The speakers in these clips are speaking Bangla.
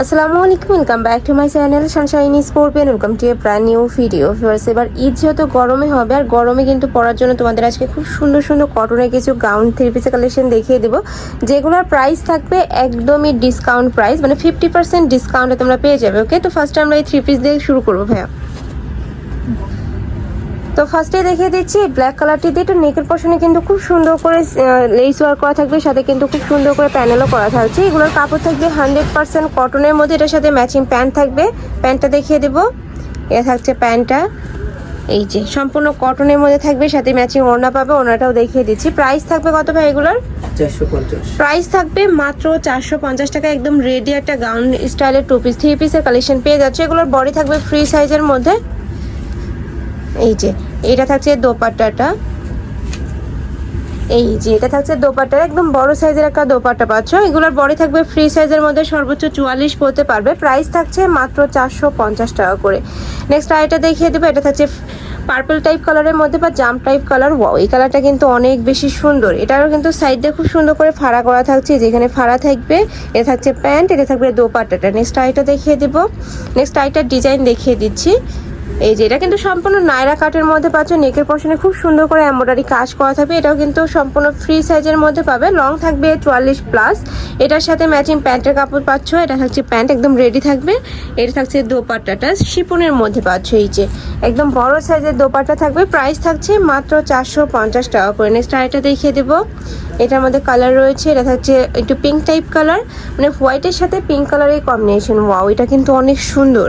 আসসালামু আলাইকুম welcome back to my channel sunshiny scorpion welcome to a brand new video first এবার ঈদ যেহেতু গরমে হবে, আর গরমে কিন্তু পরার জন্য তোমাদের আজকে খুব সুন্দর সুন্দর কটনের কিছু গাউন থ্রি পিসের কালেকশন দেখিয়ে দেবো। যেগুলোর প্রাইস থাকবে একদমই ডিসকাউন্ট প্রাইস মানে ফিফটি পার্সেন্ট ডিসকাউন্টে তোমরা পেয়ে যাবে ওকে তো ফার্স্ট আমরা এই থ্রি পিস দিয়ে শুরু করব, ভাইয়া। তো ফার্স্টে দেখিয়ে দিচ্ছি ব্ল্যাক কালারটি দিয়ে একটু নেকের পশনে কিন্তু খুব সুন্দর করে লেস ওয়ার্ক করা থাকবে সাথে কিন্তু খুব সুন্দর করে প্যানেলও করা থাকছে। এগুলোর কাপড় থাকবে হান্ড্রেড পার্সেন্ট কটনের মধ্যে এটার সাথে ম্যাচিং প্যান্ট থাকবে। প্যান্টটা দেখিয়ে দেবো। এ থাকছে প্যান্টটা এই যে সম্পূর্ণ কটনের মধ্যে থাকবে সাথে ম্যাচিং ওড়না পাবে ওড়নাটাও দেখিয়ে দিচ্ছি। প্রাইস থাকবে কত ভাই এগুলোর? প্রাইস থাকবে মাত্র চারশো পঞ্চাশ টাকা একদম রেডি একটা গাউন স্টাইলের টু পিস থ্রি পিসের কালেকশন পেয়ে যাচ্ছে। এগুলোর বডি থাকবে ফ্রি সাইজের মধ্যে। এই যে এটা থাকছে দোপাট্টাটা। এই যে, এটা থাকছে দোপাট্টা। একদম বড় সাইজের একটা দোপাট্টা পাচ্ছ। এগুলোর বডি থাকবে ফ্রি সাইজের মধ্যে, সর্বোচ্চ চুয়াল্লিশ পড়তে পারবে। প্রাইস থাকছে মাত্র চারশো পঞ্চাশ টাকা করে। নেক্সট আরেকটা দেখিয়ে দেবো, এটা থাকছে পার্পল টাইপ কালারের মধ্যে বা জাম টাইপ কালার ওয়াও এই কালারটা কিন্তু অনেক বেশি সুন্দর। এটারও কিন্তু সাইড দিয়ে খুব সুন্দর করে ফাড়া করা থাকছে, যেখানে ফাড়া থাকবে। এটা থাকছে প্যান্ট, এটা থাকবে দোপাট্টাটা। নেক্সট আইটা দেখিয়ে দেবো। নেক্সট আইটার ডিজাইন দেখিয়ে দিচ্ছি। এই যে, এটা কিন্তু সম্পূর্ণ নায়রা কাটের মধ্যে পাচ্ছ, নেকের পশনে খুব সুন্দর করে এমব্রয়ডারি কাজ করা থাকবে। এটাও কিন্তু সম্পূর্ণ ফ্রি সাইজের মধ্যে পাবে। লং থাকবে চুয়াল্লিশ প্লাস এটার সাথে ম্যাচিং প্যান্টের কাপড় পাচ্ছ। এটা থাকছে প্যান্ট, একদম রেডি থাকবে। এটা থাকছে দোপাট্টাটা শিপনের মধ্যে পাচ্ছ এই যে। একদম বড় সাইজের দোপাট্টা থাকবে। প্রাইস থাকছে মাত্র চারশো পঞ্চাশ টাকা করে। নেক্সট আরেকটা দেখিয়ে দেবো। এটার মধ্যে কালার রয়েছে। এটা থাকছে একটু পিঙ্ক টাইপ কালার মানে হোয়াইটের সাথে পিঙ্ক কালারের কম্বিনেশন ওয়াও এটা কিন্তু অনেক সুন্দর।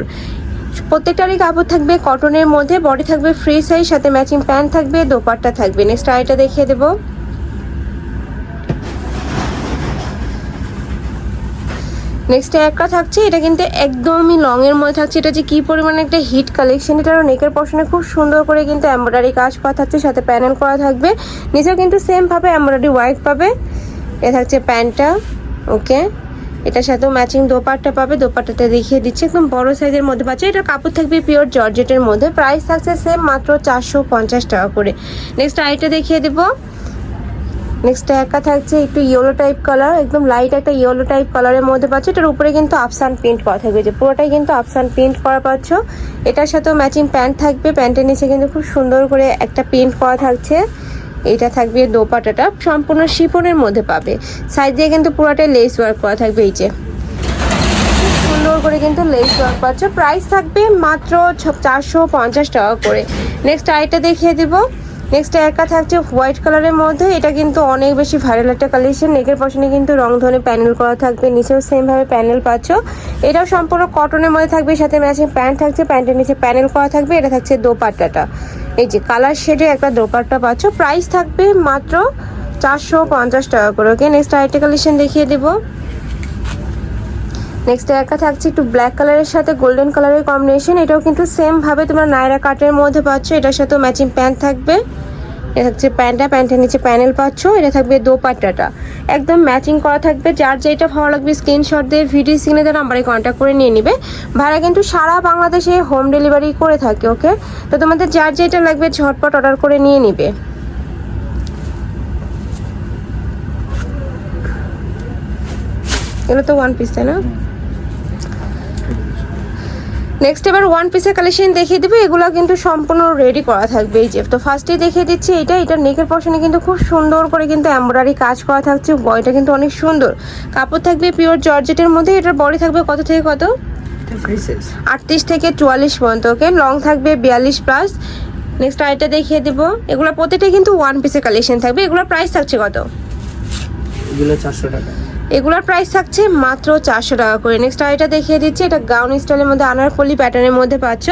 প্রত্যেকটারই কাপড় থাকবে কটনের মধ্যে বডি থাকবে ফ্রি সাইজ সাথে ম্যাচিং প্যান্ট থাকবে, দোপাট্টা থাকবে। নেক্সট আইটা দেখিয়ে দেবো। নেক্সট একটা থাকছে, এটা কিন্তু একদমই লং এর মধ্যে থাকছে। এটা যে কি পরিমাণে একটা হিট কালেকশন এটারও নেকের পশনে খুব সুন্দর করে কিন্তু এমব্রয়ডারি কাজ করা থাকছে সাথে প্যানেল করা থাকবে। নিচেও কিন্তু সেম ভাবে এমব্রয়ডারি ওয়ার্ক পাবে। এ থাকছে প্যান্টটা ওকে এটার সাথেও ম্যাচিং দোপাট্টা পাবে। দোপাট্টাটা দেখিয়ে দিচ্ছে। একদম বড় সাইজের মধ্যে পাচ্ছে। এটা কাপড় থাকবে পিওর জর্জেটের মধ্যে। প্রাইস থাকছে সেম মাত্র চারশো পঞ্চাশ টাকা করে। নেক্সট আইটা দেখিয়ে দেবো। নেক্সট একা থাকছে একটু ইয়েলো টাইপ কালার একদম লাইট একটা ইয়েলো টাইপ কালারের মধ্যে পাচ্ছ। এটার উপরে কিন্তু আফসান প্রিন্ট করা থাকবে। যে পুরোটাই কিন্তু আফসান প্রিন্ট করা পাচ্ছ। এটার সাথেও ম্যাচিং প্যান্ট থাকবে। প্যান্টের নিচে কিন্তু খুব সুন্দর করে একটা প্রিন্ট করা থাকছে। এটা থাকবে দোপাটাটা, সম্পূর্ণ শিপনের মধ্যে পাবে। সাইড দিয়ে কিন্তু পুরোটাই লেস ওয়ার্ক করা থাকবে এই যে। সুন্দর করে কিন্তু লেস ওয়ার্ক পাচ্ছ প্রাইস থাকবে মাত্র চারশো পঞ্চাশ টাকা করে। নেক্সট আইটা দেখিয়ে দিব। নেক্সট একা থাকছে হোয়াইট কালারের মধ্যে। এটা কিন্তু অনেক বেশি ভাইরাল একটা কালেকশন নেকের পশনে কিন্তু রং ধরে প্যানেল করা থাকবে। নিচেও সেম ভাবে প্যানেল পাচ্ছ। এটাও সম্পূর্ণ কটনের মধ্যে থাকবে। সাথে ম্যাচিং প্যান্ট থাকছে। প্যান্টের নিচে প্যানেল করা থাকবে। এটা থাকছে দোপাট্টাটা। এই যে কালার শেডে একটা দোপাট্টা পাচ্ছ। প্রাইস থাকবে মাত্র চারশো পঞ্চাশ টাকা করে ওকে নেক্সট আরেকটা কালেকশন দেখিয়ে দেবো। নেক্সট একা থাকছে, একটু ব্ল্যাক কালারের সাথে গোল্ডেন কালারের কম্বিনেশন এটাও কিন্তু সেমভাবে তোমরা নায়রা কাটের মধ্যে পাচ্ছ। এটার সাথেও ম্যাচিং প্যান্ট থাকবে। এটা থাকছে প্যান্টটা, প্যান্টের নিচে প্যানেল পাচ্ছ, এটা থাকবে দোপাট্টাটা। একদম ম্যাচিং করা থাকবে, যার যেটা ভালো লাগবে স্ক্রিনশট দিয়ে ভিডিও স্ক্রিনে দেওয়া নাম্বারে কন্ট্যাক্ট করে নিয়ে নিবে। ভাড়া কিন্তু সারা বাংলাদেশে হোম ডেলিভারি করে থাকে ওকে তো তোমাদের যার যেটা লাগবে ঝটপট অর্ডার করে নিয়ে নিবে। এগুলো তো ওয়ান পিস তাই না? নেক্সট এবার ওয়ান পিসের কালেকশন দেখিয়ে দেবে, এগুলো কিন্তু সম্পূর্ণ রেডি করা থাকবে। এই যে, তো ফার্স্টেই দেখিয়ে দিচ্ছি এটা এটা নেকের পশনে কিন্তু খুব সুন্দর করে কিন্তু এমব্রয়ডারি কাজ করা থাকছে বয়টা কিন্তু অনেক সুন্দর। কাপড় থাকবে পিওর জর্জেটের মধ্যে, এটার বডি থাকবে কত থেকে কত? আটত্রিশ থেকে চুয়াল্লিশ পর্যন্ত ওকে লং থাকবে বিয়াল্লিশ প্লাস নেক্সট আইটা দেখিয়ে দিব, এগুলো প্রতিটা কিন্তু ওয়ান পিসের কালেকশন থাকবে, এগুলোর প্রাইস থাকছে কত? এগুলো চারশো টাকা। এগুলোর প্রাইস থাকছে মাত্র চারশো টাকা করে। নেক্সট আইটা দেখিয়ে দিচ্ছি, এটা গাউন স্টাইলের মধ্যে আনারকলি প্যাটার্নের মধ্যে পাচ্ছ।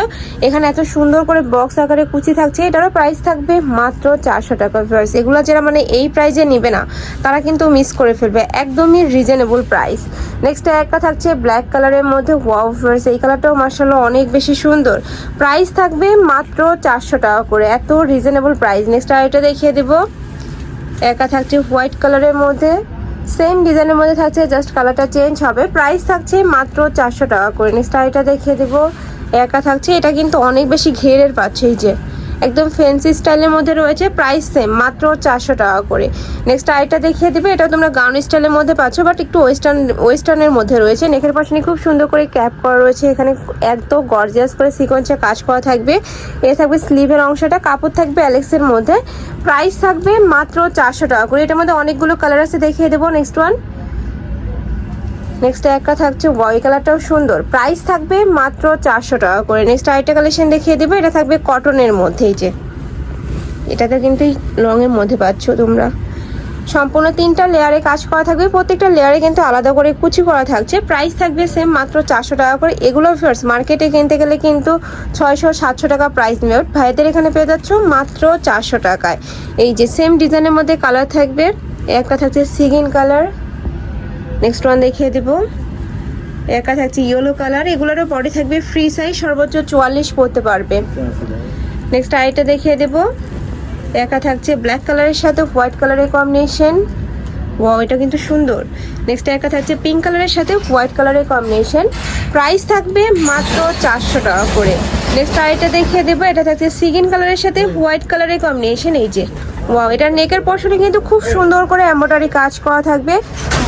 এখানে এত সুন্দর করে বক্স আকারে কুচি থাকছে, এটারও প্রাইস থাকবে মাত্র চারশো টাকা প্রাইস এগুলো যারা মানে এই প্রাইজে নিবে না, তারা কিন্তু মিস করে ফেলবে। একদমই রিজনেবল প্রাইস নেক্সট একটা থাকছে ব্ল্যাক কালারের মধ্যে ওয়াও ফার্স এই কালারটাও মার্শাল্লাহ অনেক বেশি সুন্দর। প্রাইস থাকবে মাত্র চারশো টাকা করে, এত রিজনেবল প্রাইস নেক্সট আইটা দেখিয়ে দেবো। একা থাকছে হোয়াইট কালারের মধ্যে। সেম ডিজাইনের মধ্যে থাকছে জাস্ট কালারটা চেঞ্জ হবে। প্রাইস থাকছে মাত্র চারশো টাকা করে। নেক্সট এটা দেখিয়ে দেবো। একা থাকছে। এটা কিন্তু অনেক বেশি ঘেরের পাচ্ছে, এই যে। একদম ফ্যান্সি স্টাইলের মধ্যে রয়েছে প্রাইস সেম মাত্র চারশো টাকা করে। নেক্সট আইটা দেখিয়ে দেবে এটা তোমরা গাউন স্টাইলের মধ্যে পাচ্ছ বাট একটু ওয়েস্টার্ন ওয়েস্টার্নের মধ্যে রয়েছে। নেকের পাশে খুব সুন্দর করে ক্যাপ করা রয়েছে, এখানে এত গর্জিয়াস করে সিকোয়েন্সে কাজ করা থাকবে। এ থাকবে স্লিভের অংশটা, কাপড় থাকবে অ্যালেক্সের মধ্যে। প্রাইস থাকবে মাত্র চারশো টাকা করে। এটার মধ্যে অনেকগুলো কালার আছে, দেখিয়ে দেবো নেক্সট ওয়ান নেক্সট একটা থাকছে ওয়াই কালারটাও সুন্দর। প্রাইস থাকবে মাত্র চারশো টাকা করে। নেক্সট আরেকটা কালেকশন দেখিয়ে দেবো। এটা থাকবে কটনের মধ্যে, এই যে। এটাতে কিন্তু রঙের মধ্যে পাচ্ছ তোমরা। সম্পূর্ণ তিনটা লেয়ারে কাজ করা থাকবে। প্রত্যেকটা লেয়ারে কিন্তু আলাদা করে কুচি করা থাকছে। প্রাইস থাকবে সেম মাত্র চারশো টাকা করে। এগুলো ফার্স্ট মার্কেটে কিনতে গেলে কিন্তু ছয়শো, সাতশো টাকা প্রাইস নেবে। ভাইদের এখানে পেয়ে যাচ্ছ মাত্র চারশো টাকায়। এই যে সেম ডিজাইনের মধ্যে কালার থাকবে। একটা থাকছে সিগিন কালার নেক্সট ওয়ান দেখিয়ে দেব। একা থাকছে ইয়েলো কালার এগুলোরও বডি থাকবে ফ্রি সাইজ সর্বোচ্চ চুয়াল্লিশ পড়তে পারবে। নেক্সট আইটা দেখিয়ে দেব। একা থাকছে ব্ল্যাক কালারের সাথে হোয়াইট কালারের কম্বিনেশন ওয়াও এটা কিন্তু সুন্দর। নেক্সট একা থাকছে পিঙ্ক কালারের সাথে হোয়াইট কালারের কম্বিনেশন প্রাইস থাকবে মাত্র চারশো টাকা করে। নেক্সট আইটা দেখিয়ে দেবো, এটা থাকছে সিগিন কালারের সাথে হোয়াইট কালারের কম্বিনেশন এই যে। ওয়াও এটার নেকের পশনে কিন্তু খুব সুন্দর করে এম্ব্রয়ডারি কাজ করা থাকবে।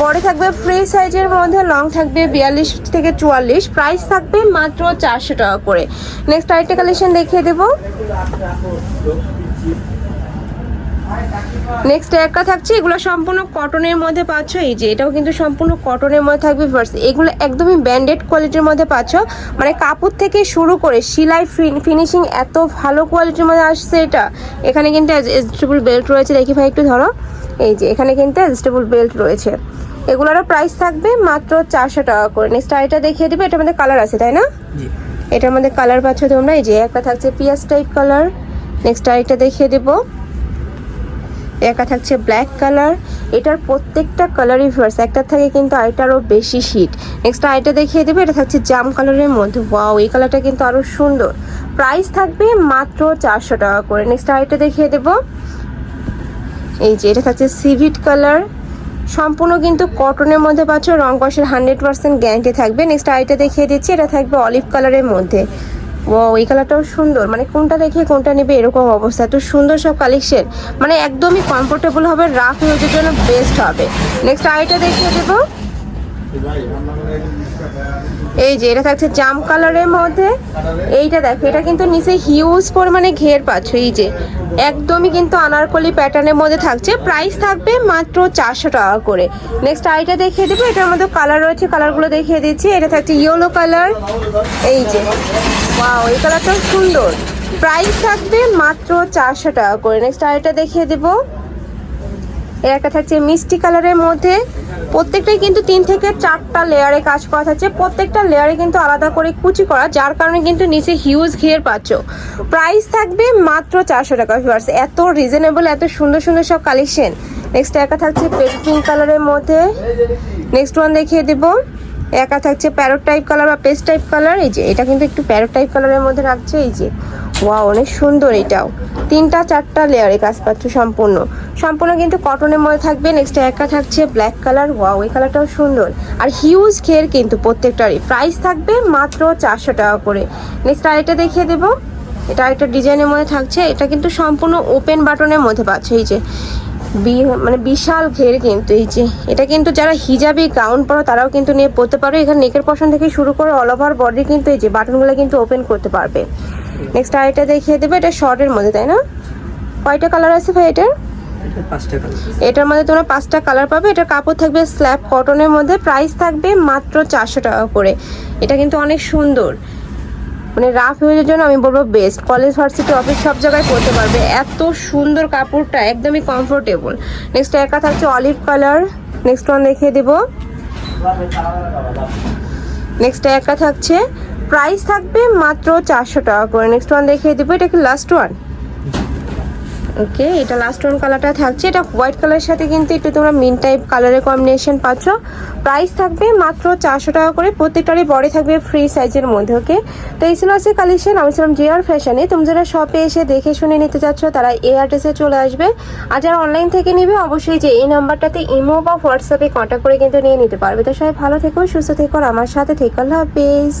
বডি থাকবে ফ্রি সাইজের মধ্যে লং থাকবে বিয়াল্লিশ থেকে চুয়াল্লিশ। প্রাইস থাকবে মাত্র চারশো টাকা করে। নেক্সট আরেকটা কালেকশন দেখিয়ে দেবো। নেক্সট একটা থাকছে এগুলো সম্পূর্ণ কটনের মধ্যে পাচ্ছ। এই যে এটাও কিন্তু সম্পূর্ণ কটনের মধ্যে থাকবে ফার্স্ট এগুলো একদমই ব্যান্ডেড কোয়ালিটির মধ্যে পাচ্ছ। মানে কাপড় থেকে শুরু করে সেলাই ফিনিশিং এত ভালো কোয়ালিটির মধ্যে আসছে এটা। এখানে কিন্তু অ্যাডজাস্টেবল বেল্ট রয়েছে। দেখি ভাই একটু ধরো। এই যে এখানে কিন্তু অ্যাডজাস্টেবল বেল্ট রয়েছে। এগুলোরও প্রাইস থাকবে মাত্র চারশো টাকা করে। নেক্সট আরেকটা দেখিয়ে দেবে। এটার মধ্যে কালার আছে তাই না? এটার মধ্যে কালার পাচ্ছ তোমরা। এই যে একটা থাকছে পিয়াজ টাইপ কালার নেক্সট আরেকটা দেখিয়ে দেবো। একা থাকছে ব্ল্যাক কালার এটার প্রত্যেকটা কালারই ভার্স একটা থাকে কিন্তু আরেকটারও বেশি শীট নেক্সট আরেকটা দেখিয়ে দেবে, এটা থাকছে জাম কালারের মধ্যে। ওয়াও এই কালারটা কিন্তু আরও সুন্দর। প্রাইস থাকবে মাত্র চারশো টাকা করে। নেক্সট আরেকটা দেখিয়ে দেবো। এই যে, এটা থাকছে সিভিট কালার সম্পূর্ণ কিন্তু কটনের মধ্যে পাচ্ছ, রং কষের হান্ড্রেড পার্সেন্ট গ্যারান্টি থাকবে। নেক্সট আইটা দেখিয়ে দিচ্ছি, এটা থাকবে অলিভ কালারের মধ্যে। ও এই কালারটাও সুন্দর। মানে কোনটা দেখে কোনটা নেবে এরকম অবস্থা। তো সুন্দর সব কালেকশন মানে একদমই কমফোর্টেবল হবে রাফ ইউজের জন্য বেস্ট হবে। নেক্সট আইটা দেখিয়ে দেবো। এই যে, এটা থাকছে জাম কালারের মধ্যে। এইটা দেখো, এটা কিন্তু নিচে হিউজ পরিমাণে ঘের পাচ্ছ। এই যে, একদমই কিন্তু আনারকলি প্যাটার্নের মধ্যে থাকছে। প্রাইস থাকবে মাত্র চারশো টাকা করে। নেক্সট আইটা দেখিয়ে দেবো, এটার মধ্যে কালার রয়েছে কালারগুলো দেখিয়ে দিচ্ছি। এটা থাকছে ইয়েলো কালার এই যে ওয়াও এই কালারটাও সুন্দর। প্রাইস থাকবে মাত্র চারশো টাকা করে। নেক্সট আইটা দেখিয়ে দেবো। এর একটা থাকছে মিষ্টি কালারের মধ্যে। প্রত্যেকটাই কিন্তু তিন থেকে চারটা লেয়ারে কাজ করা থাকছে। প্রত্যেকটা লেয়ারে কিন্তু আলাদা করে কুচি করা, যার কারণে কিন্তু নিচে হিউজ ঘিয়ের পাচ্ছ। প্রাইস থাকবে মাত্র চারশো টাকা ভিউয়ার্স এত রিজনেবল এত সুন্দর সুন্দর সব কালেকশন নেক্সট একা থাকছে পেস্ট পিঙ্ক কালারের মধ্যে। নেক্সট ওয়ান দেখিয়ে দেব। একা থাকছে প্যারোট টাইপ কালার বা পেস্ট টাইপ কালার এই যে, এটা কিন্তু একটু প্যারোট টাইপ কালারের মধ্যে রাখছে। এই যে ওয়া অনেক সুন্দর এটাও। তিনটা, চারটা লেয়ারে কাজ পাচ্ছ সম্পূর্ণ। সম্পূর্ণ কিন্তু কটনের মধ্যে থাকবে নেক্সট একা থাকছে ব্ল্যাক কালার ওয়াও এই কালারটাও সুন্দর। আর হিউজ ঘের কিন্তু প্রত্যেকটারই। প্রাইস থাকবে মাত্র চারশো টাকা করে। নেক্সট আরেকটা দেখিয়ে দেবো। এটা আরেকটা ডিজাইনের মধ্যে থাকছে। এটা কিন্তু সম্পূর্ণ ওপেন বাটনের মধ্যে পাচ্ছে। এই যে মানে বিশাল ঘের কিন্তু এই যে। এটা কিন্তু যারা হিজাবি গাউন পরো, তারাও কিন্তু নিয়ে পরতে পারো। এখানে নেকের পশন থেকে শুরু করে অল ওভার বডি কিন্তু এই যে বাটনগুলো কিন্তু ওপেন করতে পারবে। নেক্সট আরেকটা দেখিয়ে দেবে এটা শর্টের মধ্যে তাই না? কয়টা কালার আছে ভাই এটার? এটা এটার মধ্যে তোমরা পাঁচটা কালার পাবে এটার কাপড় থাকবে স্ল্যাব কটনের মধ্যে প্রাইস থাকবে মাত্র চারশো টাকা করে। এটা কিন্তু অনেক সুন্দর। মানে রাফ ইউজের জন্য আমি বলব বেস্ট কলেজ ভার্সিটি অফিস সব জায়গায় পরতে পারবে। এত সুন্দর কাপড়টা একদমই কমফোর্টেবল নেক্সট একা থাকছে অলিভ কালার নেক্সট ওয়ান দেখিয়ে দেবো। নেক্সট একটা থাকছে। প্রাইস থাকবে মাত্র চারশো টাকা করে। নেক্সট ওয়ান দেখিয়ে দেবো। এটা কি লাস্ট ওয়ান ওকে, এটা লাস্ট ওয়ান কালারটা থাকছে। এটা হোয়াইট কালারের সাথে কিন্তু একটু তোমরা মিন টাইপ কালারের কম্বিনেশন পাচ্ছ। প্রাইস থাকবে মাত্র চারশো টাকা করে, প্রত্যেকটারই বডি থাকবে ফ্রি সাইজের মধ্যে, ওকে? তো এই ছিল আছে কালেকশন আমি ছিলাম জিআর ফ্যাশনে তুমি যারা শপে এসে দেখে শুনে নিতে চাচ্ছ, তারা এই অ্যাড্রেসে চলে আসবে। আর যারা অনলাইন থেকে নিবে, অবশ্যই যে এই নাম্বারটাতে ইমো বা হোয়াটসঅ্যাপে কন্ট্যাক্ট করে কিন্তু নিয়ে নিতে পারবে। তো সবাই ভালো থেকো, সুস্থ থেকো আমার সাথে থেকো। আল্লাহ হাফেজ।